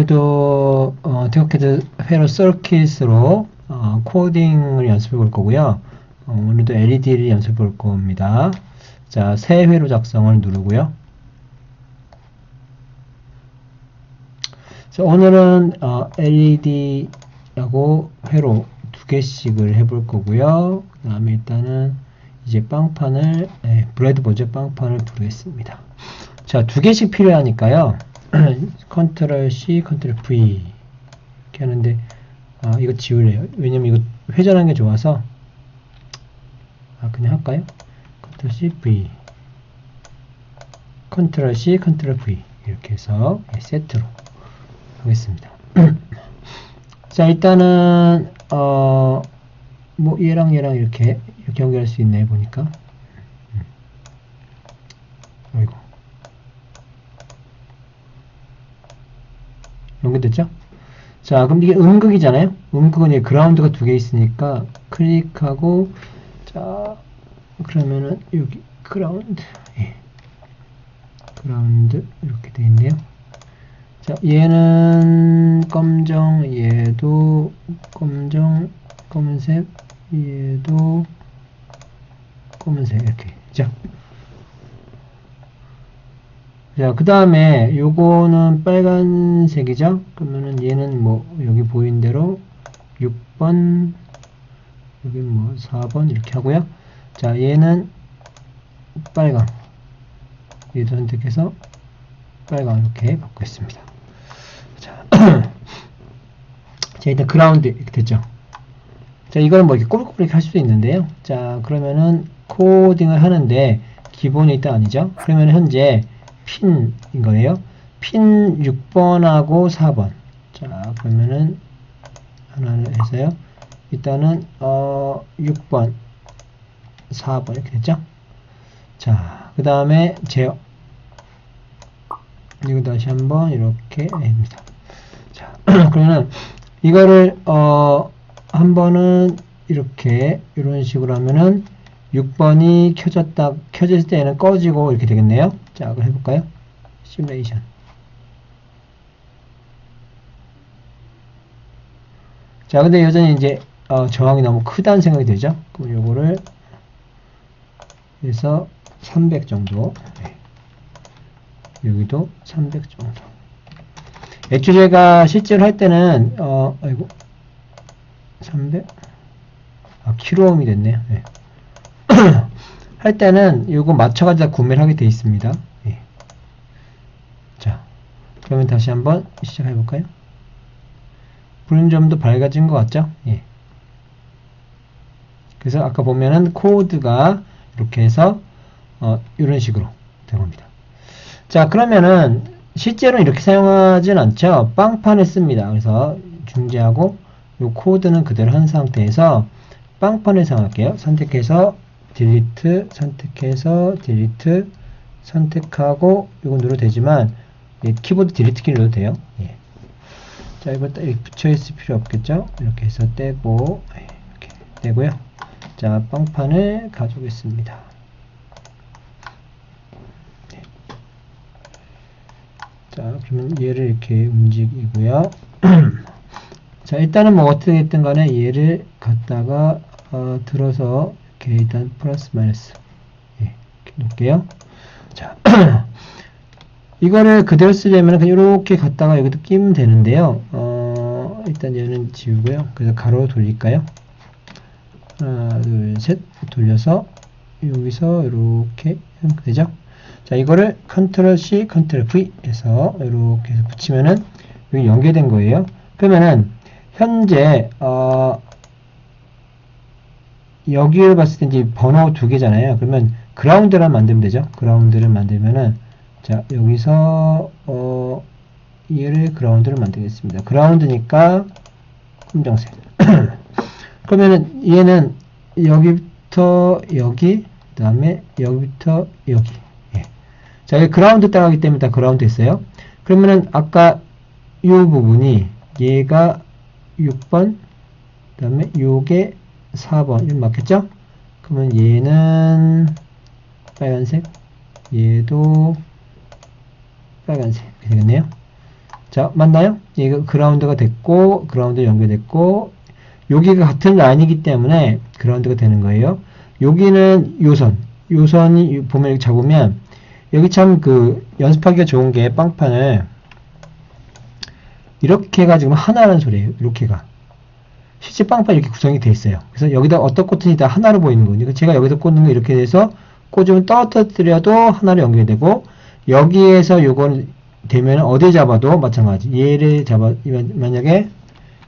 오늘도 어, 티오캐드 회로 서킷으로 어, 코딩을 연습해 볼 거고요. 어, 오늘도 LED를 연습해 볼 겁니다. 자, 새 회로 작성을 누르고요. 자, 오늘은 어, LED하고 회로 두 개씩을 해볼 거고요. 그 다음에 일단은 이제 빵판을 예, 브레드보드 빵판을 두르겠습니다. 자, 두 개씩 필요하니까요. 컨트롤 C, 컨트롤 V 이렇게 하는데 아, 이거 지울래요. 왜냐면 이거 회전하는 게 좋아서 아, 그냥 할까요? 컨트롤 C, V 컨트롤 C, 컨트롤 V 이렇게 해서 예, 세트로 하겠습니다. 자, 일단은 어, 뭐 얘랑 얘랑 이렇게 이렇게 연결할 수 있네 보니까. 음. 아이고. 연결됐죠? 자, 그럼 이게 음극이잖아요? 음극은 이제 그라운드가 두 개 있으니까 클릭하고 자, 그러면은 여기 그라운드 예. 그라운드 이렇게 돼 있네요. 자, 얘는 검정, 얘도 검정, 검은색, 얘도 검은색 이렇게. 자, 자, 그 다음에 요거는 빨간색이죠? 그러면은 얘는 뭐 여기 보인 대로 6번, 여기 뭐 4번 이렇게 하고요. 자, 얘는 빨강. 얘도 선택해서 빨강 이렇게 바꾸겠습니다. 자, 자 일단 그라운드 이렇게 됐죠. 자, 이거는 뭐 이렇게 꼬불꼬불 할 수도 있는데요. 자, 그러면은 코딩을 하는데 기본이 일단 아니죠. 그러면 현재 핀인 거예요. 핀 6번하고 4번. 자, 그러면은 하나를 해서요. 일단은 어 6번, 4번 이렇게 됐죠. 자, 그 다음에 제어. 이거 다시 한번 이렇게 해줍니다. 자, 그러면 이거를 어 한 번은 이렇게 이런 식으로 하면은 6번이 켜졌다 켜질 때는 꺼지고 이렇게 되겠네요. 자, 그럼 해볼까요? 시뮬레이션. 자, 근데 여전히 이제 어, 저항이 너무 크다는 생각이 들죠. 그럼 요거를 해서 300 정도. 네. 여기도 300 정도. 액추 제가 실제로 할 때는 어 아이고 300 아, 킬로옴이 됐네요. 네. 할 때는 이거 맞춰가지고 구매를 하게 돼 있습니다. 예. 자, 그러면 다시 한번 시작해 볼까요? 불은 좀더 밝아진 것 같죠? 예. 그래서 아까 보면은 코드가 이렇게 해서 어, 이런 식으로 된 겁니다. 자, 그러면은 실제로는 이렇게 사용하진 않죠. 빵판에 씁니다. 그래서 중지하고 이 코드는 그대로 한 상태에서 빵판을 사용할게요. 선택해서 딜리트 선택해서 딜리트 선택하고 이거 눌러도 되지만 예, 키보드 딜리트 키 눌러도 돼요. 예. 자 이거 딱 붙여 있을 필요 없겠죠? 이렇게 해서 떼고 예, 이렇게 떼고요. 자 빵판을 가져오겠습니다. 네. 자 그러면 얘를 이렇게 움직이고요. 자 일단은 뭐 어떻게 됐든 간에 얘를 갖다가 어, 들어서 이렇게 일단 플러스 마이너스 예, 놓을게요. 자 이거를 그대로 쓰려면 그냥 이렇게 갖다가 여기도 끼면 되는데요. 어, 일단 얘는 지우고요. 그래서 가로 돌릴까요? 하나, 둘, 셋 돌려서 여기서 이렇게 하면 되죠. 자, 이거를 컨트롤 C, 컨트롤 V 해서 이렇게 붙이면은 여기 연결된 거예요. 그러면은 현재 어, 여기를 봤을 때 이제 번호 두 개잖아요. 그러면 그라운드를 만들면 되죠. 그라운드를 만들면은 자 여기서 어 얘를 그라운드를 만들겠습니다. 그라운드니까 검정색. 그러면은 얘는 여기부터 여기 그 다음에 여기부터 여기. 예. 자, 여기 그라운드 따라가기 때문에 다 그라운드 했어요. 그러면은 아까 이 부분이 얘가 6번 그 다음에 요게 4번 이건 맞겠죠? 그러면 얘는 빨간색 얘도 빨간색 이렇게 되겠네요 자, 맞나요? 이거 그라운드가 됐고, 그라운드 연결됐고, 여기가 같은 라인이기 때문에 그라운드가 되는 거예요. 여기는 요선, 요선이 보면 여기 잡으면, 여기 참 그 연습하기가 좋은 게 빵판을 이렇게가 지금 하나라는 소리예요. 이렇게가. 실제 빵판이 이렇게 구성이 돼 있어요. 그래서 여기다 어떤 꽂든지 다 하나로 보이는 거예요. 그러니까 제가 여기다 꽂는 거 이렇게 돼서 꽂으면 떨어뜨려도 하나로 연결되고 여기에서 요건 되면 어디 잡아도 마찬가지. 얘를 잡아 만약에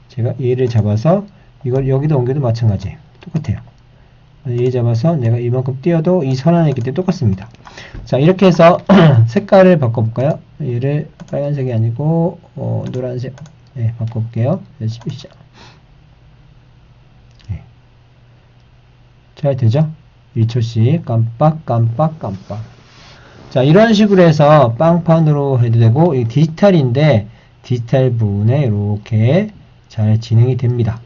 제가 얘를 잡아서 이걸 여기다 옮겨도 마찬가지. 똑같아요. 얘 잡아서 내가 이만큼 띄어도 이 선 안에 있기 때문에 똑같습니다. 자 이렇게 해서 색깔을 바꿔볼까요? 얘를 빨간색이 아니고 어, 노란색 네, 바꿔볼게요. 열심히 시작. 네. 잘 되죠? 1초씩 깜빡 깜빡 깜빡. 자 이런 식으로 해서 빵판으로 해도 되고 이 디지털인데 디지털 부분에 이렇게 잘 진행이 됩니다.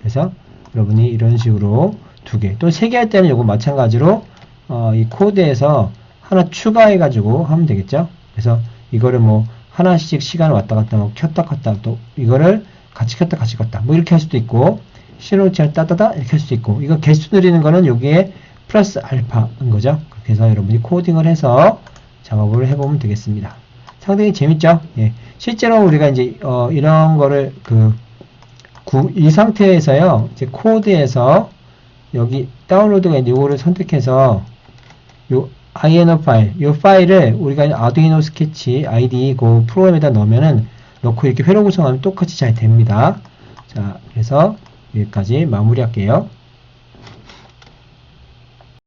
그래서 여러분이 이런 식으로 두개또 세 개 할 때는 이거 마찬가지로 어, 이 코드에서 하나 추가해 가지고 하면 되겠죠? 그래서 이거를 뭐 하나씩 시간 왔다 갔다 뭐 켰다 켰다 또 이거를 같이 켰다 같이 켰다 뭐 이렇게 할 수도 있고 신호치를 따다다 이렇게 할 수도 있고 이거 개수 늘리는 거는 여기에 플러스 알파인 거죠 그렇게 해서 여러분이 코딩을 해서 작업을 해보면 되겠습니다 상당히 재밌죠 예. 실제로 우리가 이제 어, 이런 거를 그 이 상태에서요 이제 코드에서 여기 다운로드가 이제 요거를 선택해서 요 INO 파일, 요 파일을 우리가 아두이노 스케치 IDE 그 프로그램에다 넣으면은 넣고 이렇게 회로 구성하면 똑같이 잘 됩니다. 자, 그래서 여기까지 마무리할게요.